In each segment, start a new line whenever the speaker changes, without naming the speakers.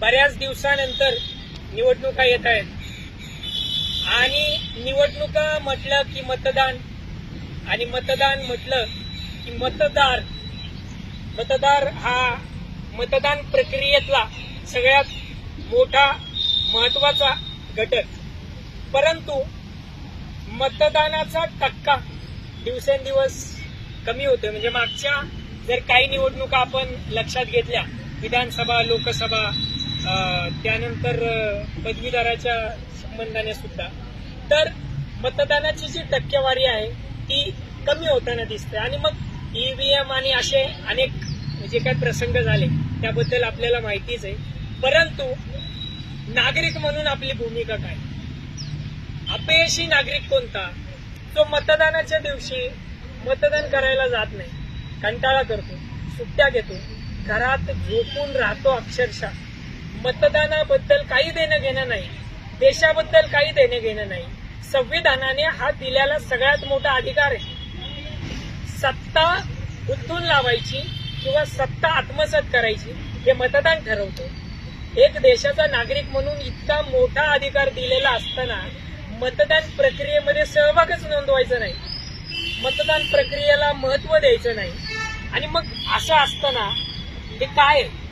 बऱ्याच दिवसानंतर निवडणुका येत आहेत. आणि निवडणुका म्हटलं की मतदान आणि मतदान म्हटलं की मतदार मतदार हा मतदान प्रक्रियेतला सगळ्यात मोठा महत्त्वाचा घटक. परंतु मतदानाचा टक्का दिवसेंदिवस कमी होतोय. म्हणजे मागच्या जर काही निवडणुका आपण लक्षात घेतल्या विधानसभा लोकसभा त्यानंतर अं, पदवीधराच्या संबंधाने सुद्धा. तर मतदानाची जी टक्केवारी आहे ती कमी होताना दिसते. आणि मग ईव्हीएम आणि असे अनेक जे काही प्रसंग झाले त्याबद्दल आपल्याला माहितीच आहे. परंतु नागरिक म्हणून आपली भूमिका काय? अपयशी नागरिक कोणता? जो मतदानाच्या दिवशी मतदान करायला जात नाही कंटाळा करतो सुट्ट्या घेतो घरात झोपून राहतो अक्षरशः. मतदानाबद्दल काही देणं घेणं नाही. देशाबद्दल काही देणं घेणं नाही. संविधानाने हा दिलेला सगळ्यात मोठा अधिकार आहे. सत्ता उद्धून लावायची किंवा सत्ता आत्मसात करायची हे मतदान ठरवतं. एक देशाचा नागरिक म्हणून इतका मोठा अधिकार दिलेला असताना मतदान प्रक्रियेमध्ये सहभागच नोंदवायचा नाही. मतदान प्रक्रियेला महत्त्व द्यायचं नाही. आणि मग असं असताना हे काय आहे?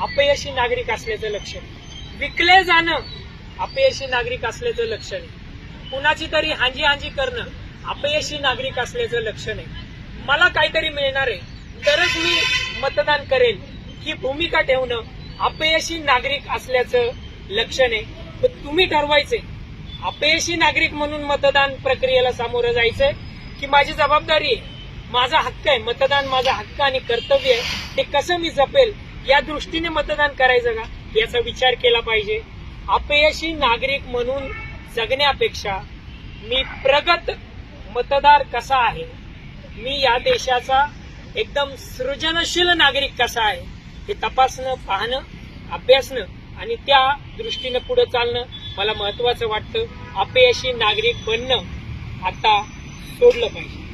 अपयशी नागरिक असल्याचं लक्षण. विकले जाणं अपयशी नागरिक असल्याचं लक्षण आहे. कुणाची तरी हांजी हांजी करणं अपयशी नागरिक असल्याचं लक्षण आहे. मला काहीतरी मिळणार आहे. तरच मी मतदान करेल ही भूमिका ठेवणं अपयशी नागरिक असल्याचं लक्षण आहे. पण तुम्ही ठरवायचे अपयशी नागरिक म्हणून मतदान प्रक्रियेला सामोरं जायचंय की माझी जबाबदारी आहे. माझा हक्क आहे. मतदान माझा हक्क आणि कर्तव्य आहे. ते कसं मी जपेल? या दृष्टीने मतदान करायचं का? याचा विचार केला पाहिजे. अपयशी नागरिक म्हणून जगण्यापेक्षा मी प्रगत मतदार कसा आहे? मी या देशाचा एकदम सृजनशील नागरिक कसा आहे? हे तपासणं पाहणं अभ्यासणं आणि त्या दृष्टीनं पुढे चालणं मला महत्वाचं वाटतं. अपयशी नागरिक बनणं आता सोडलं पाहिजे.